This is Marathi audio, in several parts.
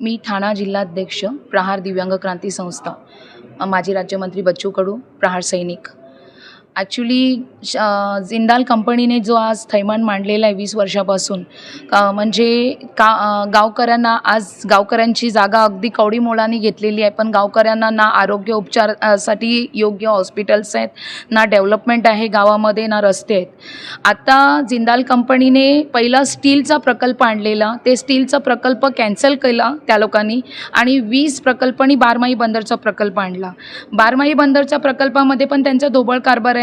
मी ठाणा जिल्हाध्यक्ष प्रहार दिव्यांग क्रांती संस्था. माजी राज्यमंत्री बच्चू कडू प्रहार सैनिक. ॲक्च्युली जिंदाल कंपनीने जो आज थैमान मांडलेला आहे वीस वर्षापासून का म्हणजे का गावकऱ्यांना आज गावकऱ्यांची जागा अगदी कवडी घेतलेली आहे पण गावकऱ्यांना ना आरोग्य उपचारासाठी योग्य हॉस्पिटल्स आहेत ना डेव्हलपमेंट आहे गावामध्ये ना रस्ते आहेत. आता जिंदाल कंपनीने पहिला स्टीलचा प्रकल्प आणलेला ते स्टीलचा प्रकल्प कॅन्सल केला त्या लोकांनी आणि वीस प्रकल्प आणि बारमाही बंदरचा प्रकल्प आणला. बारमाही बंदरच्या प्रकल्पामध्ये पण त्यांचा धोबळ कारभार आहे.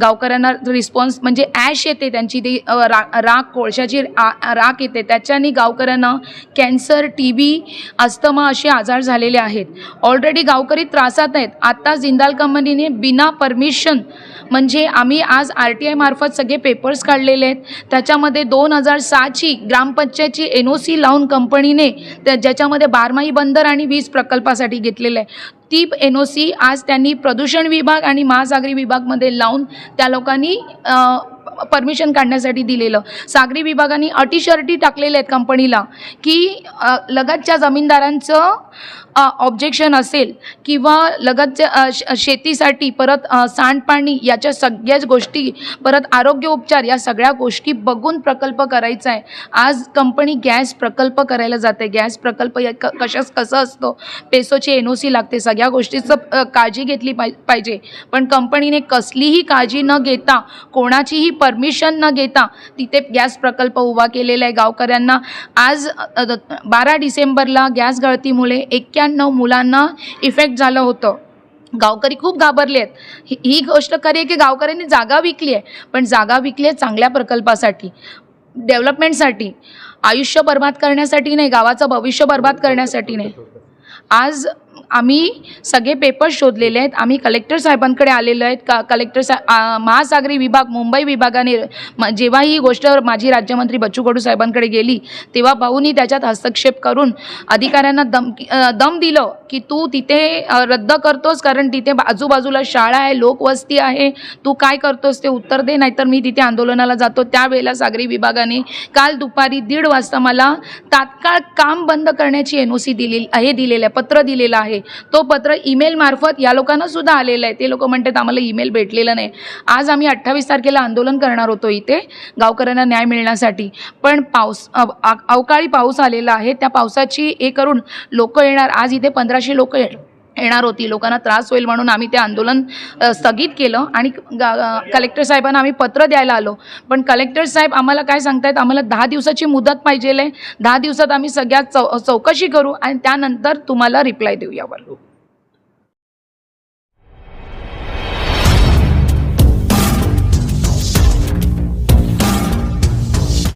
गावकऱ्यांना रिस्पॉन्स म्हणजे ॲश येते त्यांची ती रा राख कोळशाची राख येते. त्याच्याने गावकऱ्यांना कॅन्सर टी बी अस्थमा असे आजार झालेले आहेत. ऑलरेडी गावकरी त्रासात आहेत. आत्ता जिंदाल कंपनीने बिना परमिशन म्हणजे आम्ही आज आर टी आय मार्फत सगळे पेपर्स काढलेले आहेत. त्याच्यामध्ये दोन हजार सहाची ग्रामपंचायतची एन ओ सी लावून कंपनीने त्या ज्याच्यामध्ये बारमाही बंदर आणि वीज प्रकल्पासाठी घेतलेलं आहे. ती एन ओ सी आज त्यांनी प्रदूषण विभाग आणि महासागरी विभागमध्ये लावून त्या लोकांनी परमिशन काढण्यासाठी दिलेलं. सागरी विभागाने अटी शर्टी टाकलेल्या आहेत कंपनीला की लगतच्या जमीनदारांचं ऑब्जेक्शन असेल किंवा लगतच्या श- शेतीसाठी परत सांडपाणी याच्या सगळ्याच गोष्टी परत आरोग्य उपचार या सगळ्या गोष्टी बघून प्रकल्प करायचा आहे. आज कंपनी गॅस प्रकल्प करायला जाते. गॅस प्रकल्प या क कशाच कसं असतं? पेसोची एन ओ सी लागते. सगळ्या गोष्टीचं काळजी घेतली पाहि पाहिजे. पण कंपनीने कसलीही काळजी न घेता कोणाचीही परमिशन न घेता तिथे गॅस प्रकल्प उभा केलेला आहे. गावकऱ्यांना आज बारा डिसेंबरला गॅस गळतीमुळे एक्क्याण्णव मुलांना इफेक्ट झालं होतं. गावकरी खूप घाबरले आहेत. ही ही गोष्ट खरी आहे की गावकऱ्यांनी जागा विकली आहे. पण जागा विकली आहे चांगल्या प्रकल्पासाठी डेव्हलपमेंटसाठी आयुष्य बर्बाद करण्यासाठी नाही गावाचं भविष्य बर्बाद करण्यासाठी नाही. आज आम्ही सगळे पेपर्स शोधलेले आहेत. आम्ही कलेक्टर साहेबांकडे आलेलो आहेत. का कलेक्टर सा महासागरी विभाग मुंबई विभागाने म जेव्हा ही गोष्ट माझी राज्यमंत्री बच्चू कडू साहेबांकडे गेली तेव्हा भाऊनी त्याच्यात हस्तक्षेप करून अधिकाऱ्यांना दम दम दिलं की तू तिथे रद्द करतोस कारण तिथे आजूबाजूला शाळा आहे लोकवस्ती आहे. तू काय करतोस ते उत्तर दे नाहीतर मी तिथे आंदोलनाला जातो. त्यावेळेला सागरी विभागाने काल दुपारी दीड वाजता मला तात्काळ काम बंद करण्याची एन ओ सी दिलेली हे दिलेलं आहे पत्र दिलेलं आहे. तो पत्र ईमेल मार्फत या लोकांना सुद्धा आलेलं आहे. ते लोक म्हणतात आम्हाला ईमेल भेटलेलं नाही. आज आम्ही अठ्ठावीस तारखेला आंदोलन करणार होतो इथे गावकऱ्यांना न्याय मिळण्यासाठी. पण पाऊस अवकाळी पाऊस आलेला आहे. त्या पावसाची हे करून लोक येणार. आज इथे पंधराशे लोक येणार. येणार होती. लोकांना त्रास होईल म्हणून आम्ही ते आंदोलन स्थगित केलं आणि कलेक्टर साहेबांना आम्ही पत्र द्यायला आलो. पण कलेक्टर साहेब आम्हाला काय सांगतायत? आम्हाला दहा दिवसाची मुदत पाहिजे आहे दहा दिवसात आम्ही सगळ्यात चौ चौकशी करू आणि त्यानंतर तुम्हाला रिप्लाय देऊ यावर.